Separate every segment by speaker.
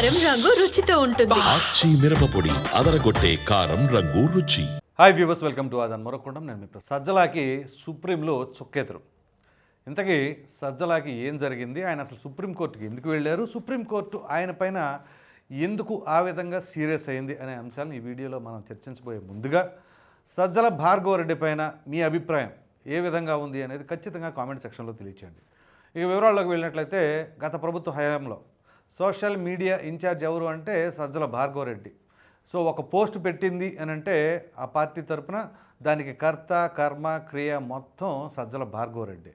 Speaker 1: కారం రంగు రుచితో ఉంటుంది.
Speaker 2: ఆచి మిరపపొడి అదరగొట్టే కారం రంగు రుచి.
Speaker 3: హాయ్ వ్యూవర్స్ వెల్కమ్ టు ఆదన్ మరొకటం నేను మీ ప్రసాద్. సజ్జలాకి సుప్రీంలో చుక్కెదురు ఇంతకీ సజ్జలాకి ఏం జరిగింది? ఆయన అసలు సుప్రీంకోర్టుకి ఎందుకు వెళ్ళారు? సుప్రీంకోర్టు ఆయన పైన ఎందుకు ఆ విధంగా సీరియస్ అయింది అనే అంశాలను ఈ వీడియోలో మనం చర్చించబోయే ముందుగా సజ్జల భార్గవ రెడ్డి పైన మీ అభిప్రాయం ఏ విధంగా ఉంది అనేది ఖచ్చితంగా కామెంట్ సెక్షన్లో తెలియచేయండి. ఇక వివరాల్లోకి వెళ్ళినట్లయితే గత ప్రభుత్వ హయాంలో సోషల్ మీడియా ఇన్ఛార్జ్ ఎవరు అంటే సజ్జల భార్గవ రెడ్డి. సో ఒక పోస్ట్ పెట్టింది అని అంటే ఆ పార్టీ తరపున దానికి కర్త కర్మ క్రియ మొత్తం సజ్జల భార్గవరెడ్డి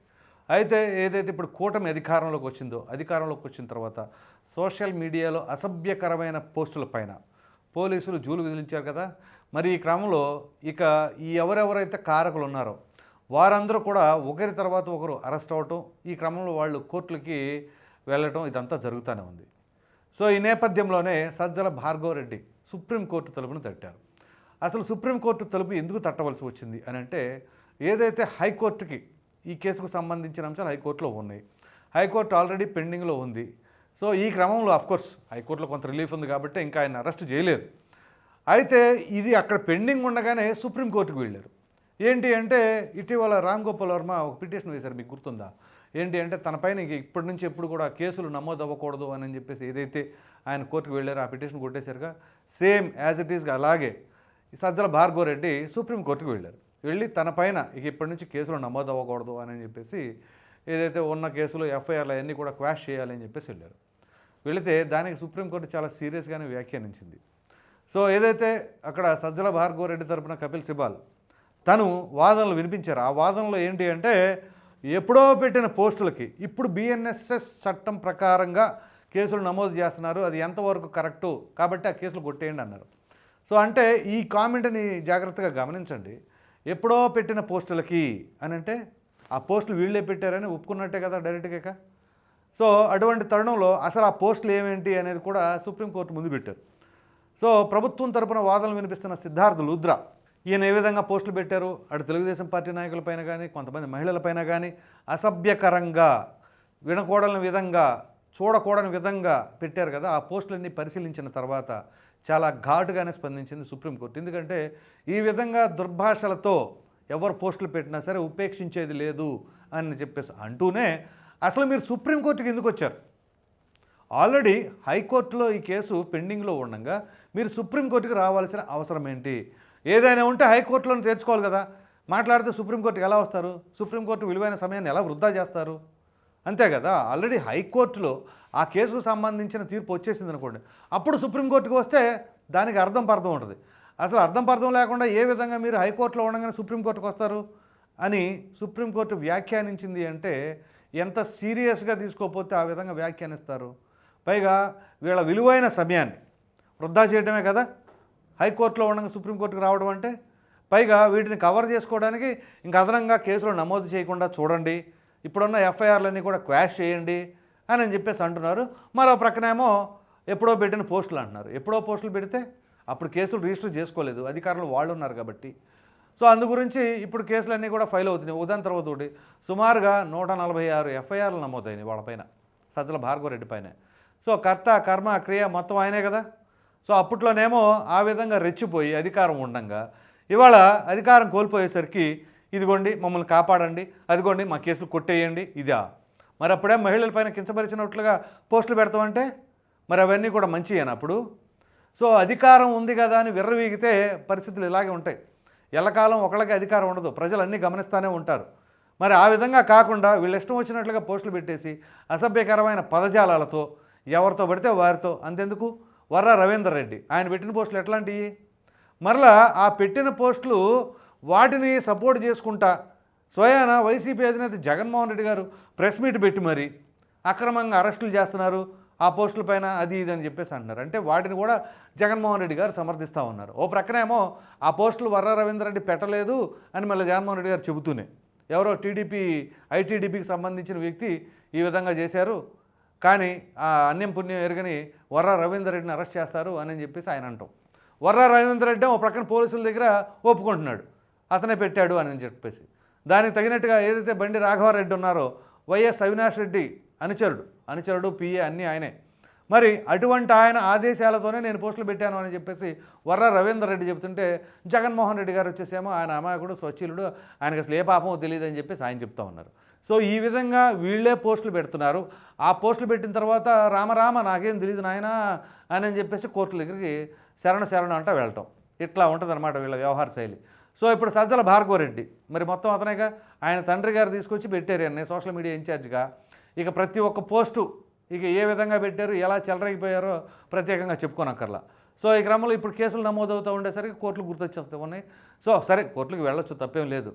Speaker 3: అయితే ఏదైతే ఇప్పుడు కూటమి అధికారంలోకి వచ్చిందో అధికారంలోకి వచ్చిన తర్వాత సోషల్ మీడియాలో అసభ్యకరమైన పోస్టుల పైన పోలీసులు జూలు విధించారు కదా. మరి ఈ క్రమంలో ఇక ఈ ఎవరెవరైతే కారకులు ఉన్నారో వారందరూ కూడా ఒకరి తర్వాత ఒకరు అరెస్ట్ అవ్వటం ఈ క్రమంలో వాళ్ళు కోర్టులకి వెళ్ళటం ఇదంతా జరుగుతూనే ఉంది. సో ఈ నేపథ్యంలోనే సజ్జల భార్గవరెడ్డి సుప్రీంకోర్టు తలుపును తట్టారు. అసలు సుప్రీంకోర్టు తలుపు ఎందుకు తట్టవలసి వచ్చింది అని అంటే ఏదైతే హైకోర్టుకి ఈ కేసుకు సంబంధించిన అంశాలు హైకోర్టులో ఉన్నాయి. హైకోర్టు ఆల్రెడీ పెండింగ్లో ఉంది. సో ఈ క్రమంలో అఫ్కోర్స్ హైకోర్టులో కొంత రిలీఫ్ ఉంది కాబట్టి ఇంకా ఆయన అరెస్ట్ చేయలేదు. అయితే ఇది అక్కడ పెండింగ్ ఉండగానే సుప్రీంకోర్టుకు వెళ్ళారు. ఏంటి అంటే ఇటీవల రామ్ గోపాల్ వర్మ ఒక పిటిషన్ వేశారు మీకు గుర్తుందా? ఏంటి అంటే తనపైన ఇంక ఇప్పటి నుంచి ఎప్పుడు కూడా కేసులు నమోదు అవ్వకూడదు అని చెప్పేసి ఏదైతే ఆయన కోర్టుకు వెళ్ళారో ఆ పిటిషన్ కొట్టేశారుగా సేమ్ యాజ్ ఇట్ ఈస్గా అలాగే సజ్జల భార్గవ రెడ్డి సుప్రీంకోర్టుకు వెళ్ళారు. వెళ్ళి తనపైన ఇక ఇప్పటి నుంచి కేసులు నమోదు అవ్వకూడదు అని చెప్పేసి ఏదైతే ఉన్న కేసులు ఎఫ్ఐఆర్లు అవన్నీ కూడా క్వాష్ చేయాలని చెప్పేసి వెళ్ళారు. వెళితే దానికి సుప్రీంకోర్టు చాలా సీరియస్గానే వ్యాఖ్యానించింది. సో ఏదైతే అక్కడ సజ్జల భార్గవ రెడ్డి తరపున కపిల్ సిబాల్ తను వాదనలు వినిపించారు. ఆ వాదనలో ఏంటి అంటే ఎప్పుడో పెట్టిన పోస్టులకి ఇప్పుడు బిఎన్ఎస్ఎస్ చట్టం ప్రకారంగా కేసులు నమోదు చేస్తున్నారు. అది ఎంతవరకు కరెక్టు? కాబట్టి ఆ కేసులు కొట్టేయండి అన్నారు. సో అంటే ఈ కామెంట్ని జాగ్రత్తగా గమనించండి. ఎప్పుడో పెట్టిన పోస్టులకి అని అంటే ఆ పోస్టులు వీళ్ళే పెట్టారని ఒప్పుకున్నట్టే కదా డైరెక్ట్గా సో అటువంటి తరుణంలో అసలు ఆ పోస్టులు ఏమేంటి అనేది కూడా సుప్రీంకోర్టు ముందు పెట్టారు. సో ప్రభుత్వం తరపున వాదనలు వినిపిస్తున్న సిద్ధార్థ లుద్రా ఈయన ఏ విధంగా పోస్టులు పెట్టారు? అటు తెలుగుదేశం పార్టీ నాయకులపైన కానీ కొంతమంది మహిళలపైన కానీ అసభ్యకరంగా వినకూడని విధంగా చూడకూడని విధంగా పెట్టారు కదా. ఆ పోస్టులన్నీ పరిశీలించిన తర్వాత చాలా ఘాటుగానే స్పందించింది సుప్రీంకోర్టు. ఎందుకంటే ఈ విధంగా దుర్భాషలతో ఎవరు పోస్టులు పెట్టినా సరే ఉపేక్షించేది లేదు అని చెప్పేసి అంటూనే అసలు మీరు సుప్రీంకోర్టుకి ఎందుకు వచ్చారు? ఆల్రెడీ హైకోర్టులో ఈ కేసు పెండింగ్లో ఉండగా మీరు సుప్రీంకోర్టుకి రావాల్సిన అవసరం ఏంటి? ఏదైనా ఉంటే హైకోర్టులో తెచ్చుకోవాలి కదా. మాట్లాడితే సుప్రీంకోర్టుకి ఎలా వస్తారు? సుప్రీంకోర్టు విలువైన సమయాన్ని ఎలా వృధా చేస్తారు? అంతే కదా. ఆల్రెడీ హైకోర్టులో ఆ కేసుకు సంబంధించిన తీర్పు వచ్చేసింది అనుకోండి. అప్పుడు సుప్రీంకోర్టుకి వస్తే దానికి అర్థం పర్థం ఉంటుంది. అసలు అర్థం పర్థం లేకుండా ఏ విధంగా మీరు హైకోర్టులో ఉండగానే సుప్రీంకోర్టుకు వస్తారు? అని సుప్రీంకోర్టు వ్యాఖ్యానించింది అంటే ఎంత సీరియస్గా తీసుకోకపోతే ఆ విధంగా వ్యాఖ్యానిస్తారు? పైగా వీళ్ళ విలువైన సమయాన్ని వృధా చేయడమే కదా. హైకోర్టులో ఉండగా సుప్రీంకోర్టుకు రావడం అంటే పైగా వీటిని కవర్ చేసుకోవడానికి ఇంకా అదనంగా కేసులు నమోదు చేయకుండా చూడండి ఇప్పుడున్న ఎఫ్ఐఆర్లన్నీ కూడా క్వాష్ చేయండి అని అని చెప్పేసి అంటున్నారు. మరో ప్రక్కనేమో ఎప్పుడో పెట్టిన పోస్టులు అంటున్నారు. ఎప్పుడో పోస్టులు పెడితే అప్పుడు కేసులు రిజిస్టర్ చేసుకోలేదు. అధికారులు వాళ్ళు ఉన్నారు కాబట్టి. సో అందు గురించి ఇప్పుడు కేసులన్నీ కూడా ఫైల్ అవుతున్నాయి. ఉదాహరణ తర్వాత ఒకటి సుమారుగా నూట నలభై ఆరు ఎఫ్ఐఆర్లు నమోదైనాయి వాళ్ళపైన. సజ్జల భార్గవరెడ్డి పైన. సో కర్త కర్మ క్రియ మొత్తం ఆయనే కదా? సో అప్పట్లోనేమో ఆ విధంగా రెచ్చిపోయి అధికారం ఉండంగా. ఇవాళ అధికారం కోల్పోయేసరికి ఇదిగోండి మమ్మల్ని కాపాడండి అదిగోండి మా కేసులు కొట్టేయండి ఇదా. మరి అప్పుడే మహిళలపైన కించపరిచినట్లుగా పోస్టులు పెడతామంటే మరి అవన్నీ కూడా మంచియేనా అప్పుడు? సో అధికారం ఉంది కదా అని విర్రవీగితే పరిస్థితులు ఇలాగే ఉంటాయి. ఎల్లకాలం ఒకళ్ళకి అధికారం ఉండదు ప్రజలు అన్నీ గమనిస్తూనే ఉంటారు. మరి ఆ విధంగా కాకుండా వీళ్ళు ఇష్టం వచ్చినట్లుగా పోస్టులు పెట్టేసి అసభ్యకరమైన పదజాలాలతో ఎవరితో పడితే వారితో అంతెందుకు? వర్ర రవీందర్ రెడ్డి. ఆయన పెట్టిన పోస్టులు ఎట్లాంటివి మరలా ఆ పెట్టిన పోస్టులు వాటిని సపోర్ట్ చేసుకుంటా. స్వయాన వైసీపీ అధినేత జగన్మోహన్ రెడ్డి గారు ప్రెస్ మీట్ పెట్టి మరి అక్రమంగా అరెస్టులు చేస్తున్నారు. ఆ పోస్టుల పైన అది ఇది అని చెప్పేసి అంటున్నారు. అంటే వాటిని కూడా జగన్మోహన్ రెడ్డి గారు సమర్థిస్తూ ఉన్నారు. ఓ ప్రక్కనేమో ఆ పోస్టులు వర్ర రవీందర్ రెడ్డి పెట్టలేదు అని మళ్ళీ జగన్మోహన్ రెడ్డి గారు చెబుతూనే. ఎవరో టీడీపీ ఐటీడీపీకి సంబంధించిన వ్యక్తి ఈ విధంగా చేశారు. కానీ ఆ అన్యం పుణ్యం ఎరగని వర్ర రవీందర్ రెడ్డిని అరెస్ట్ చేస్తారు అని చెప్పేసి ఆయన అంటాం. వర్ర రవీందర్ రెడ్డి ఓ ప్రక్కన పోలీసుల దగ్గర ఒప్పుకుంటున్నాడు. అతనే పెట్టాడు అని చెప్పేసి. దానికి తగినట్టుగా ఏదైతే బండి రాఘవారెడ్డి ఉన్నారో వైఎస్ అవినాష్ రెడ్డి అనుచరుడు. అనుచరుడు పిఏ అన్నీ ఆయనే. మరి అటువంటి ఆయన ఆదేశాలతోనే నేను పోస్టులు పెట్టాను అని చెప్పేసి వర్ర రవీందర్ రెడ్డి చెప్తుంటే జగన్మోహన్ రెడ్డి గారు వచ్చేసేమో ఆయన అమాయకుడు స్వచ్ఛీలుడు ఆయనకు అసలు ఏ పాపమో తెలియదు అని చెప్పేసి ఆయన చెప్తా ఉన్నారు. సో ఈ విధంగా వీళ్ళే పోస్టులు పెడుతున్నారు. ఆ పోస్టులు పెట్టిన తర్వాత రామరామ నాకేం తెలియదు నాయన అని చెప్పేసి కోర్టుల దగ్గరికి శరణ శరణ అంట వెళ్ళటం. ఇట్లా ఉంటుందన్నమాట వీళ్ళ వ్యవహార శైలి. సో ఇప్పుడు సజ్జల భార్గవరెడ్డి మరి మొత్తం అతనేగా? ఆయన తండ్రి గారు తీసుకొచ్చి పెట్టారు అన్నీ సోషల్ మీడియా ఇన్ఛార్జ్గా. ఇక ప్రతి ఒక్క పోస్టు ఇక ఏ విధంగా పెట్టారు ఎలా చెలరైపోయారో ప్రత్యేకంగా చెప్పుకోనక్కర్లా. సో ఈ క్రమంలో ఇప్పుడు కేసులు నమోదవుతూ ఉండేసరికి కోర్టులు గుర్తొచ్చేస్తూ ఉన్నాయి. సో సరే కోర్టులకు వెళ్ళొచ్చు తప్పేం లేదు.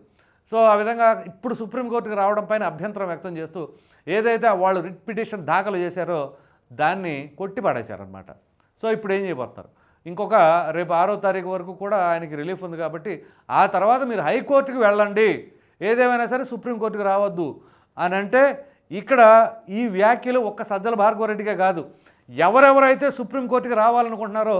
Speaker 3: సో ఆ విధంగా ఇప్పుడు సుప్రీంకోర్టుకు రావడం పైన అభ్యంతరం వ్యక్తం చేస్తూ ఏదైతే వాళ్ళు రిట్ పిటిషన్ దాఖలు చేశారో దాన్ని కొట్టి పడేశారనమాట సో ఇప్పుడు ఏం చేయబోతున్నారు? ఇంకొక రేపు ఆరో తారీఖు వరకు కూడా ఆయనకి రిలీఫ్ ఉంది కాబట్టి ఆ తర్వాత మీరు హైకోర్టుకి వెళ్ళండి. ఏదేమైనా సరే సుప్రీంకోర్టుకు రావద్దు. అని అంటే ఇక్కడ ఈ వ్యాఖ్యలు ఒక్క సజ్జల భార్గవరెడ్డిగా కాదు. ఎవరెవరైతే సుప్రీంకోర్టుకి రావాలనుకుంటున్నారో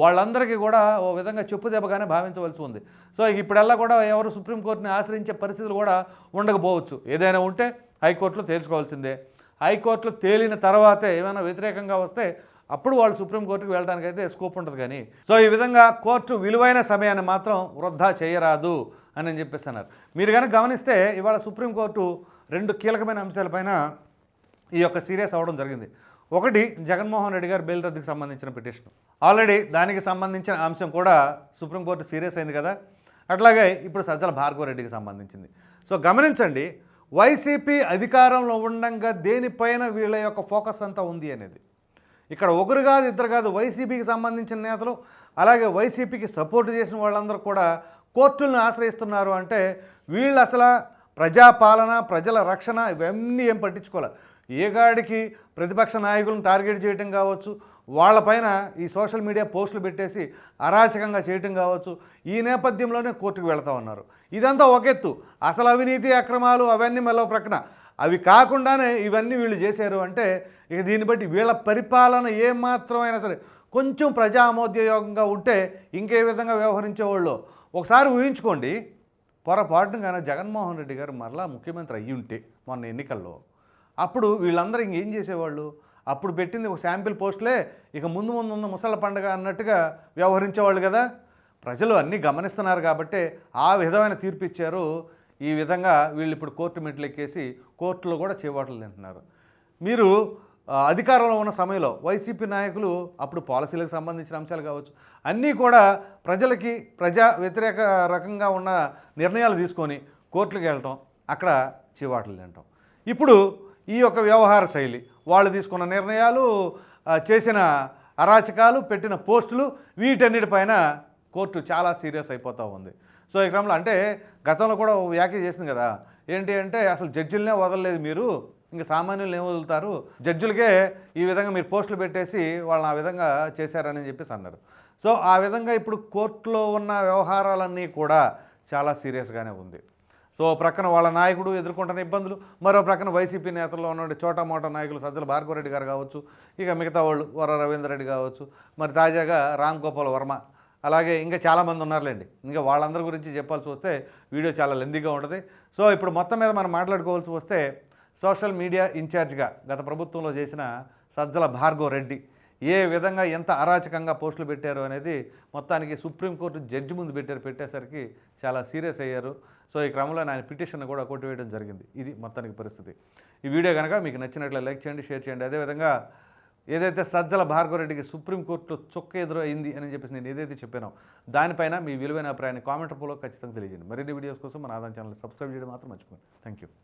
Speaker 3: వాళ్ళందరికీ కూడా ఓ విధంగా చెప్పుదెబ్బగానే భావించవలసి ఉంది. సో ఇప్పుడల్లా కూడా ఎవరు సుప్రీంకోర్టుని ఆశ్రయించే పరిస్థితులు కూడా ఉండకపోవచ్చు. ఏదైనా ఉంటే హైకోర్టులో తేల్చుకోవాల్సిందే. హైకోర్టులో తేలిన తర్వాతే ఏమైనా వ్యతిరేకంగా వస్తే అప్పుడు వాళ్ళు సుప్రీంకోర్టుకి వెళ్ళడానికి అయితే స్కోప్ ఉంటుంది కానీ. సో ఈ విధంగా కోర్టు విలువైన సమయాన్ని మాత్రం వృద్ధా చేయరాదు అని అని చెప్పేస్తున్నారు మీరు కనుక గమనిస్తే ఇవాళ సుప్రీంకోర్టు రెండు కీలకమైన అంశాలపైన ఈ యొక్క సీరియస్ అవ్వడం జరిగింది. ఒకటి జగన్మోహన్ రెడ్డి గారు బెయిల్ రద్దుకి సంబంధించిన పిటిషన్. ఆల్రెడీ దానికి సంబంధించిన అంశం కూడా సుప్రీంకోర్టు సీరియస్ అయింది కదా. అట్లాగే ఇప్పుడు సజ్జల భార్గవ రెడ్డికి సంబంధించింది. సో గమనించండి వైసీపీ అధికారంలో ఉండంగా దేనిపైన వీళ్ళ యొక్క ఫోకస్ అంతా ఉంది అనేది. ఇక్కడ ఒకరు కాదు ఇద్దరు కాదు వైసీపీకి సంబంధించిన నేతలు అలాగే వైసీపీకి సపోర్ట్ చేసిన వాళ్ళందరూ కూడా కోర్టులను ఆశ్రయిస్తున్నారు అంటే వీళ్ళు అసలు ప్రజాపాలన ప్రజల రక్షణ ఇవన్నీ ఏం పట్టించుకోవాలి ఏగాడికి ప్రతిపక్ష నాయకులను టార్గెట్ చేయటం కావచ్చు వాళ్ళపైన ఈ సోషల్ మీడియా పోస్టులు పెట్టేసి అరాచకంగా చేయటం కావచ్చు ఈ నేపథ్యంలోనే కోర్టుకు వెళ్తా ఉన్నారు ఇదంతా ఒక ఎత్తు. అసలు అవినీతి అక్రమాలు అవన్నీ మళ్ళీ ప్రకటన అవి కాకుండానే ఇవన్నీ వీళ్ళు చేశారు అంటే ఇక దీన్ని బట్టి వీళ్ళ పరిపాలన ఏమాత్రమైనా సరే కొంచెం ప్రజామోద్యయోగంగా ఉంటే ఇంకే విధంగా వ్యవహరించేవాళ్ళు. ఒకసారి ఊహించుకోండి పొరపాటున కానీ జగన్మోహన్ రెడ్డి గారు మరలా ముఖ్యమంత్రి అయ్యుంటే ఉంటే మొన్న ఎన్నికల్లో అప్పుడు వీళ్ళందరూ ఇంకేం చేసేవాళ్ళు? అప్పుడు పెట్టింది ఒక శాంపిల్ పోస్టులే ఇక ముందు ముందు ఉన్న ముసళ్ళ పండుగ అన్నట్టుగా వ్యవహరించేవాళ్ళు కదా? ప్రజలు అన్నీ గమనిస్తున్నారు కాబట్టి ఆ విధమైన తీర్పు ఇచ్చారు ఈ విధంగా వీళ్ళు ఇప్పుడు కోర్టు మెట్లు ఎక్కేసి కోర్టులో కూడా చేపట్టలు తింటున్నారు. మీరు అధికారంలో ఉన్న సమయంలో వైసీపీ నాయకులు అప్పుడు పాలసీలకు సంబంధించిన అంశాలు కావచ్చు అన్నీ కూడా ప్రజలకి ప్రజా వ్యతిరేక రకంగా ఉన్న నిర్ణయాలు తీసుకొని కోర్టులకు వెళ్ళటం అక్కడ చివాట్లు తినటం. ఇప్పుడు ఈ యొక్క వ్యవహార శైలి వాళ్ళు తీసుకున్న నిర్ణయాలు చేసిన అరాచకాలు పెట్టిన పోస్టులు వీటన్నిటిపైన కోర్టు చాలా సీరియస్ అయిపోతూ ఉంది. సో ఈ క్రమంలో అంటే గతంలో కూడా వ్యాఖ్య చేసింది కదా ఏంటి అంటే అసలు జడ్జిలనే వదలలేదు మీరు ఇంకా సామాన్యులు ఏం వదులుతారు? జడ్జులకే ఈ విధంగా మీరు పోస్టులు పెట్టేసి వాళ్ళని ఆ విధంగా చేశారని చెప్పేసి అన్నారు. సో ఆ విధంగా ఇప్పుడు కోర్టులో ఉన్న వ్యవహారాలన్నీ కూడా చాలా సీరియస్గానే ఉంది. సో ప్రక్కన వాళ్ళ నాయకుడు ఎదుర్కొంటున్న ఇబ్బందులు మరో ప్రక్కన వైసీపీ నేతల్లో ఉన్న చోటా మోటా నాయకులు సజ్జల భార్గవరెడ్డి గారు కావచ్చు ఇక మిగతా వాళ్ళు వర రవీంద్రరెడ్డి కావచ్చు మరి తాజాగా రామ్ గోపాల్ వర్మ అలాగే ఇంకా చాలామంది ఉన్నారులేండి. ఇంకా వాళ్ళందరి గురించి చెప్పాల్సి వస్తే వీడియో చాలా లెందీగా ఉంటుంది. సో ఇప్పుడు మొత్తం మీద మనం మాట్లాడుకోవాల్సి వస్తే సోషల్ మీడియా ఇన్ఛార్జ్గా గత ప్రభుత్వంలో చేసిన సజ్జల భార్గవ రెడ్డి ఏ విధంగా ఎంత అరాచకంగా పోస్టులు పెట్టారు అనేది మొత్తానికి సుప్రీంకోర్టు జడ్జి ముందు పెట్టారు పెట్టేసరికి చాలా సీరియస్ అయ్యారు. సో ఈ క్రమంలో ఆయన పిటిషన్ కూడా కొట్టివేయడం జరిగింది. ఇది మొత్తానికి పరిస్థితి. ఈ వీడియో కనుక మీకు నచ్చినట్లు లైక్ చేయండి షేర్ చేయండి. అదేవిధంగా ఏదైతే సజ్జల భార్గవరెడ్డికి సుప్రీంకోర్టులో చొక్క ఎదురు అయింది అని చెప్పేసి నేను ఏదైతే చెప్పానో దానిపైన మీ విలువైన అభిప్రాయాన్ని కామెంట్ రూపంలో ఖచ్చితంగా తెలియజేయండి. మరిన్ని వీడియోస్ కోసం మన ఆదాయం ఛానల్ సబ్స్క్రైబ్ చేయడం మాత్రం మర్చిపోండి థ్యాంక్ యూ